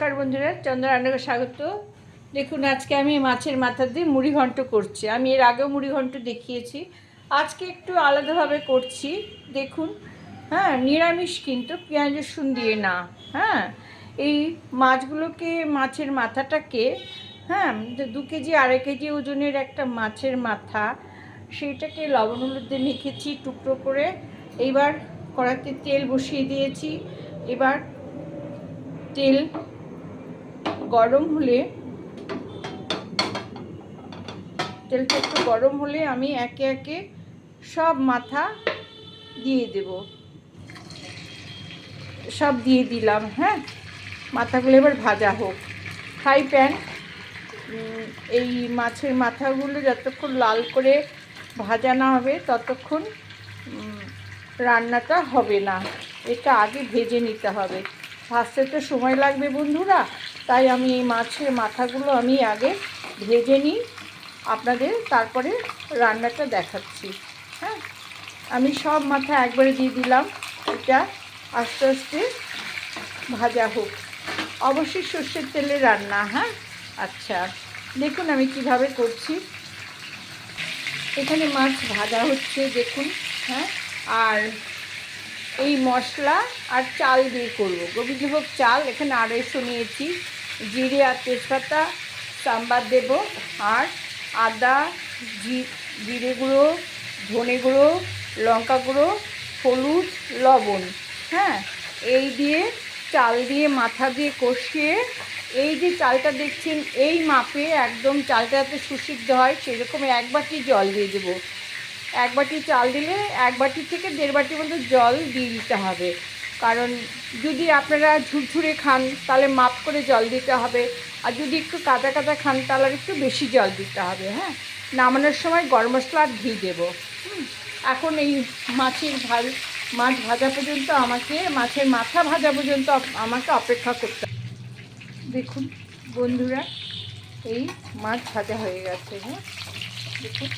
নমস্কার বন্ধুরা চন্দ্র রান্নাকে স্বাগত। দেখুন, আজকে আমি মাছের মাথা দিয়ে মুড়ি ঘন্ট করছি। আমি এর আগেও মুড়ি ঘন্ট দেখিয়েছি। আজকে একটু আলাদাভাবে করছি। দেখুন হ্যাঁ নিরামিষ কিন্তু পেঁয়াজ রসুন দিয়ে না হ্যাঁ। এই মাছগুলোকে, মাছের মাথাটাকে হ্যাঁ দু কেজি, আড়াই কেজি ওজনের একটা মাছের মাথা, সেইটাকে লবণ হলুদ দিয়ে মেখেছি টুকরো করে। এইবার কড়াতে তেল বসিয়ে দিয়েছি। এবার তেল গরম হলে, তেলটা একটু গরম হলে আমি একে একে সব মাথা দিয়ে দেব। সব দিয়ে দিলাম হ্যাঁ? মাথাগুলো এবার ভাজা হোক। ফ্রাই প্যান এই মাছের মাথাগুলো যতক্ষণ লাল করে ভাজা না হবে, ততক্ষণ রান্নাটা হবে না। এটা আগে ভেজে নিতে হবে। ভাজতে তো সময় লাগবে বন্ধুরা। তাই আমি এই মাছের মাথাগুলো আমি আগে ভেজে নিই, আপনাদের তারপরে রান্নাটা দেখাচ্ছি। হ্যাঁ? আমি সব মাথা একবারে দিয়ে দিলাম, এটা আস্তে আস্তে ভাজা হোক। অবশ্যই সর্ষের তেলে রান্না হ্যাঁ? আচ্ছা দেখুন আমি কীভাবে করছি। এখানে মাছ ভাজা হচ্ছে, দেখুন হ্যাঁ? আর এই মশলা আর চাল দিয়ে করব। গোবিন্দভোগ চাল, এখানে আড়াইশো নিয়েছি। জিরে আর তেজপাতা, সাম্বার দেব, আর আদা জিরে গুঁড়ো, ধনে গুঁড়ো, লঙ্কা গুঁড়ো, হলুদ, লবণ হ্যাঁ? এই দিয়ে চাল দিয়ে মাথা দিয়ে কষিয়ে, এই যে চালটা দেখছেন, এই মাপে একদম চালটা যাতে সুসিদ্ধ হয়, সেরকম এক বাটি জল দিয়ে দেবো। এক বাটি চাল দিলে এক বাটি থেকে দেড় বাটির মতো জল দিয়ে দিতে হবে। কারণ যদি আপনারা ঝুরঝুরে খান, তাহলে মাপ করে জল দিতে হবে আর যদি একটু কাঁচা কাঁচা খান, তাহলে একটু বেশি জল দিতে হবে হ্যাঁ নামানোর সময় গরম মশলা আর ঘি দেবো। এখন এই মাছের ভালো মাছ ভাজা পর্যন্ত আমাকে, মাছের মাথা ভাজা পর্যন্ত আমাকে অপেক্ষা করতে। দেখুন বন্ধুরা, এই মাছ ভাজা হয়ে গেছে হ্যাঁ দেখুন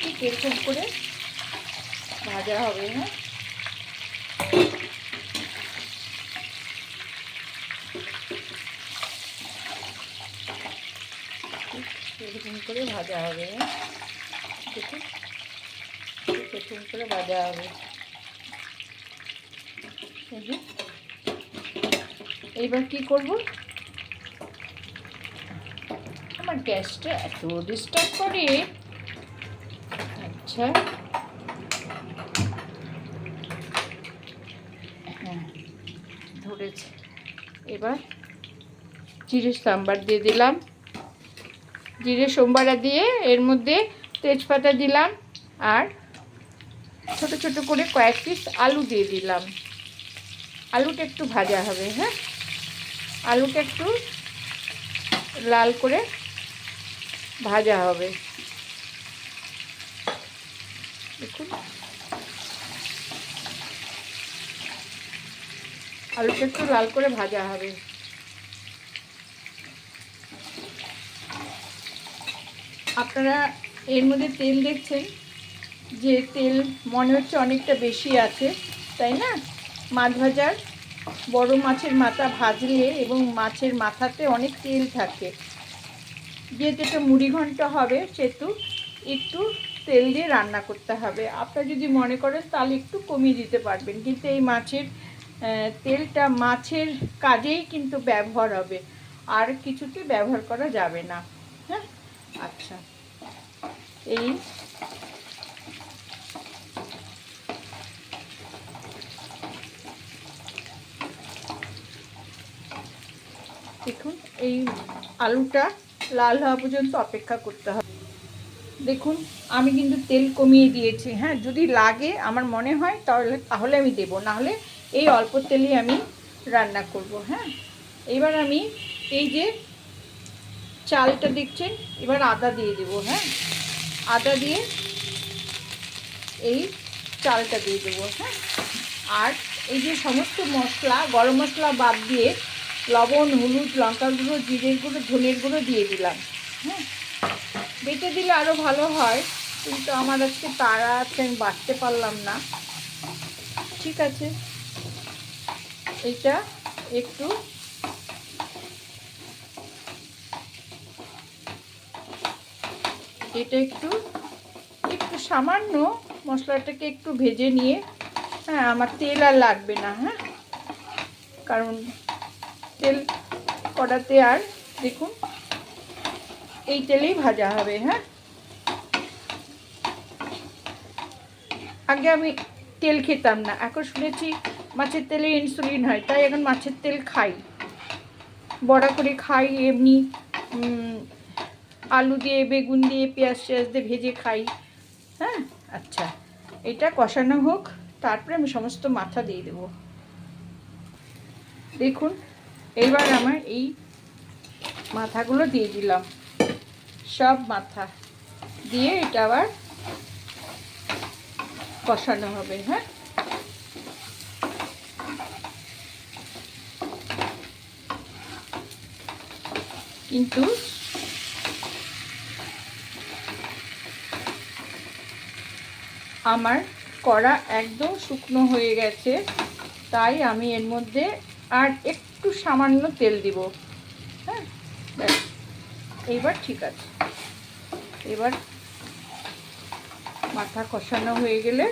ঠিক এরকম করে ভাজা হবে হ্যাঁ? এরকম করে ভাজা হবে হ্যাঁ? দেখুন, এরকম করে ভাজা হবে। এইবার কি করব? আমার গ্যাসটা এত ডিস্টার্ব করে। আচ্ছা। ধরেছে এবার জিরে সাম্বার দিয়ে দিলাম। জিরে সোমবারা দিয়ে এর মধ্যে তেজপাতা দিলাম আর ছোট ছোট করে কয়েক পিস আলু দিয়ে দিলাম। আলুটা একটু ভাজা হবে হ্যাঁ? আলুটা একটু লাল করে ভাজা হবে। দেখুন আলুটা একটু লাল করে ভাজা হবে। আপনারা এর মধ্যে তেল দেখছেন যে তেল মনে হচ্ছে অনেকটা বেশি আছে, তাই না? মাছ ভাজার বড় মাছের মাথা ভাজলে এবং মাছের মাথাতে অনেক তেল থাকে। যেহেতু এটা মুড়ি ঘন্ট হবে, সেহেতু একটু তেল দিয়ে রান্না করতে হবে। আপনারা যদি মনে করেন তাহলে একটু কমিয়ে দিতে পারবেন, কিন্তু এই মাছের তেলটা মাছের কাজেই কিন্তু ব্যবহার হবে। আর কিছুতে ব্যবহার করা যাবে না। হ্যাঁ? আচ্ছা। এই দেখুন, এই আলুটা লাল হওয়া পর্যন্ত অপেক্ষা করতে হবে। দেখুন, আমি কিন্তু তেল কমিয়ে দিয়েছি। হ্যাঁ যদি লাগে, আমার মনে হয়, তাহলে তাহলে আমি দেবো। নাহলে এই অল্প তেলেই আমি রান্না করব হ্যাঁ? এবার আমি এই যে চালটা দেখছেন, এবার আদা দিয়ে দেবো হ্যাঁ? আদা দিয়ে এই চালটা দিয়ে দেবো হ্যাঁ? আর এই যে সমস্ত মশলা, গরম মশলা বাদ দিয়ে লবণ, হলুদ লঙ্কার গুঁড়ো, জিরের গুঁড়ো, ধনের গুঁড়ো দিয়ে দিলাম হ্যাঁ? বেটে দিলে আরও ভালো হয়, কিন্তু আমার আজকে তারা আছে আমি বাটতে পারলাম না। ঠিক আছে? এইটা একটু এটা একটু একটু সামান্য মশলাটাকে একটু ভেজে নিয়ে হ্যাঁ আমার তেল আর লাগবে না হ্যাঁ? কারণ তেল কড়াতে আর দেখুন, এই তেলেই ভাজা হবে হ্যাঁ? আগে আমি তেল খেতাম না, এখন শুনেছি মাছের তেলে ইনসুলিন হয়, তাই এখন মাছের তেল খাই। বড়া করে খাই, এমনি আলু দিয়ে, বেগুন দিয়ে, পেঁয়াজ টেয়াজ দিয়ে ভেজে খাই। হ্যাঁ আচ্ছা এটা কষানো হোক, তারপরে আমি সমস্ত মাথা দিয়ে দেব। দেখুন এবার আমার এই মাথাগুলো দিয়ে দিলাম। সব মাথা দিয়ে এটা আবার কষানো হবে হ্যাঁ? কিন্তু আমার কড়া একদম শুকনো হয়ে গেছে, তাই আমি এর মধ্যে আর একটু সামান্য তেল দিব। হ্যাঁ ব্যাস। এইবার ঠিক আছে। এবার মাথা কষানো হয়ে গেলে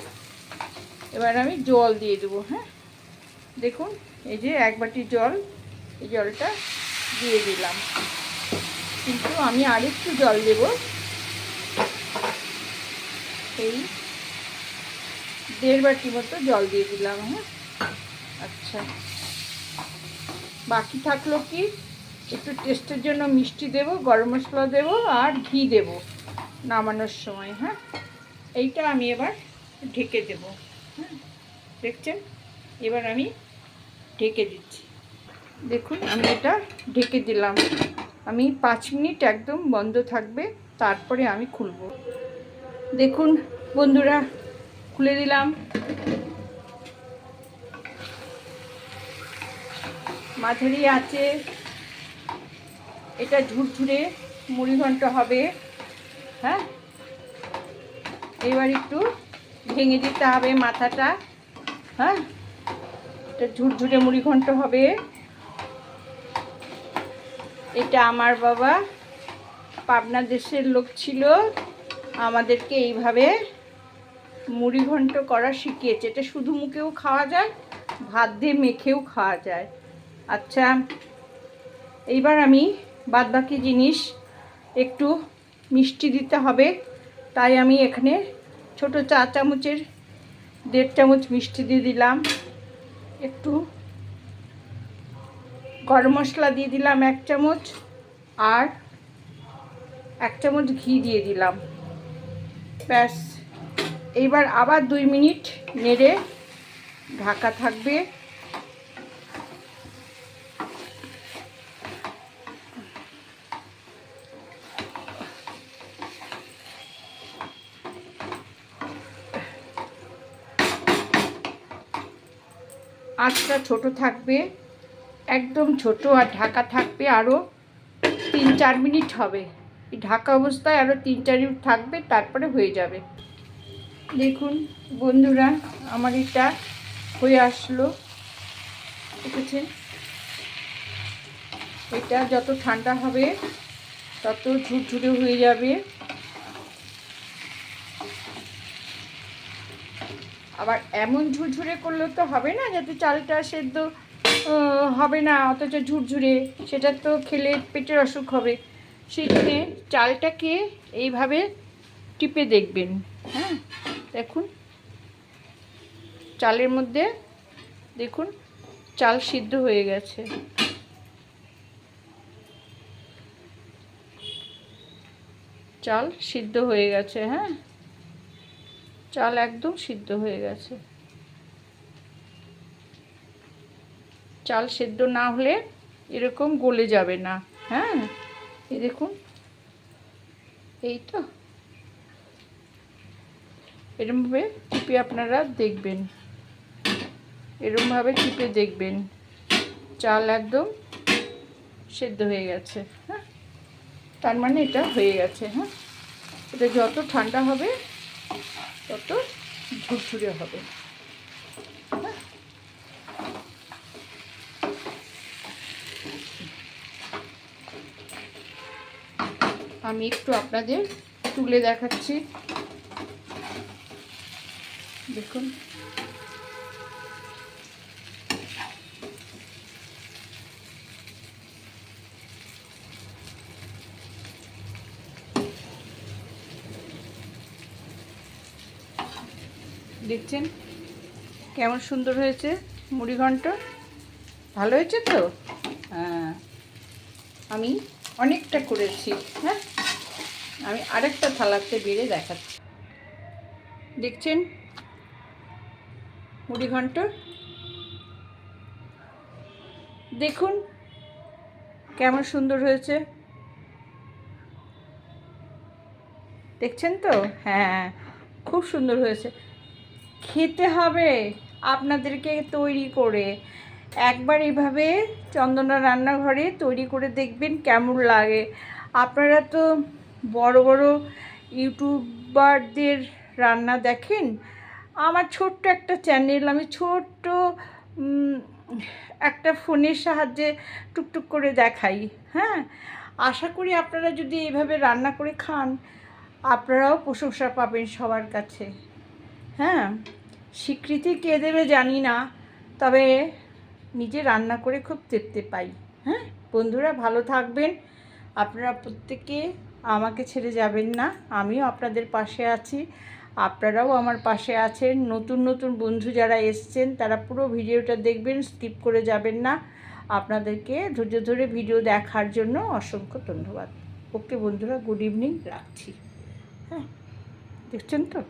এবার আমি জল দিয়ে দেবো হ্যাঁ। দেখুন, এই যে এক বাটি জল, এই জলটা দিয়ে দিলাম। কিন্তু আমি আরেকটু জল দেব। এই দেড় বাটি মতো জল দিয়ে দিলাম হ্যাঁ? আচ্ছা। বাকি থাকল কি? একটু টেস্টের জন্য মিষ্টি দেব, গরম মশলা দেব আর ঘি দেব নামানোর সময় হ্যাঁ? এইটা আমি এবার ঢেকে দেব হ্যাঁ? দেখছেন? এবার আমি ঢেকে দিচ্ছি। দেখুন, আমি এটা ঢেকে দিলাম। আমি পাঁচ মিনিট একদম বন্ধ থাকবে, তারপরে আমি খুলব। দেখুন বন্ধুরা, খুলে দিলাম। মাঝারি আছে। এটা ঝুরঝুরে মুড়ি ঘন্ট হবে। হ্যাঁ? এবার একটু ভেঙে দিতে হবে মাথাটা। হ্যাঁ? এটা ঝুরঝুরে মুড়ি ঘন্ট হবে। এটা আমার বাবা। পাবনা দেশের লোক ছিল। আমাদেরকে এইভাবে মুড়ি ঘন্ট করা শিখিয়েছে। এটা শুধু মুখেও খাওয়া যায়, ভাত দিয়ে মেখেও খাওয়া যায়। আচ্ছা এইবার আমি বাদবাকি জিনিস একটু মিষ্টি দিতে হবে। তাই আমি এখানে ছোট চা চামচের দেড় চামচ মিষ্টি দিয়ে দিলাম। একটু গরম মশলা দিয়ে দিলাম এক চামচ আর এক চামচ ঘি দিয়ে দিলাম। ব্যাস। এইবার আবার দুই মিনিট নেড়ে ঢাকা থাকবে। আঁচটা ছোট থাকবে। একদম ছোট আর ঢাকা থাকবে আরও তিন চার মিনিট হবে। এই ঢাকা অবস্থায় আরও তিন চার মিনিট থাকবে, তারপরে হয়ে যাবে। দেখুন বন্ধুরা, আমার এটা হয়ে আসলো। দেখেছেন? এটা যত ঠান্ডা হবে, তত ঝুরঝুরে হয়ে যাবে। আবার এমন ঝুরঝুরে করলে তো হবে না, যাতে চালটা সেদ্ধ হবে না, অথচ ঝুরঝুরে। সেটা তো খেলে পেটের অসুখ হবে। সেই জন্যে চালটাকে এইভাবে টিপে দেখবেন হ্যাঁ? দেখুন। চালের মধ্যে দেখুন, চাল সিদ্ধ হয়ে গেছে। চাল সিদ্ধ হয়ে গেছে হ্যাঁ? চাল একদম সিদ্ধ হয়ে গেছে। চাল সেদ্ধ না হলে এরকম গলে যাবে না। হ্যাঁ? এই দেখুন। এই তো। এরমভাবে টিপে আপনারা দেখবেন। এরমভাবে টিপে দেখবেন। চাল একদম সেদ্ধ হয়ে গেছে। হ্যাঁ? তার মানে এটা হয়ে গেছে। হ্যাঁ? এটা যত ঠান্ডা হবে, তত ঝুরঝুরে হবে। আমি একটু আপনাদের তুলে দেখাচ্ছি। দেখুন। দেখছেন? কেমন সুন্দর হয়েছে মুড়ি ঘন্ট? ভালো হয়েছে তো? হ্যাঁ। আমি অনেকটা করেছি। হ্যাঁ? আমি আরেকটা থালাতে বেড়ে দেখাচ্ছি। দেখছেন? মুড়ি ঘন্ট। দেখুন কেমন সুন্দর হয়েছে। দেখছেন তো? হ্যাঁ খুব সুন্দর হয়েছে। খেতে হবে আপনাদেরকে তৈরি করে। একবার এভাবে চন্দনা রান্নাঘরে তৈরি করে দেখবেন কেমন লাগে। আপনারা তো বড় বড় ইউটিউবারদের রান্না দেখেন? আমার ছোট্ট একটা চ্যানেল, আমি ছোট্ট একটা ফোনের সাহায্যে টুকটুক করে দেখাই হ্যাঁ? আশা করি আপনারা যদি এইভাবে রান্না করে খান, আপনারাও প্রশংসা পাবেন সবার কাছে হ্যাঁ? স্বীকৃতি কে দেবে জানি না, তবে নিজে রান্না করে খুব তৃপ্তি পাই হ্যাঁ? বন্ধুরা ভালো থাকবেন, আপনারা প্রত্যেকে আমাকে ছেড়ে যাবেন না, আমিও আপনাদের পাশে আছি। আপনারাও আমার পাশে আছেন। নতুন নতুন বন্ধু যারা এসছেন, তারা পুরো ভিডিওটা দেখবেন, স্কিপ করে যাবেন না। আপনাদেরকে ধৈর্য ধরে ভিডিও দেখার জন্য অসংখ্য ধন্যবাদ। ওকে বন্ধুরা, গুড ইভিনিং, রাখছি। হ্যাঁ দেখছেন তো?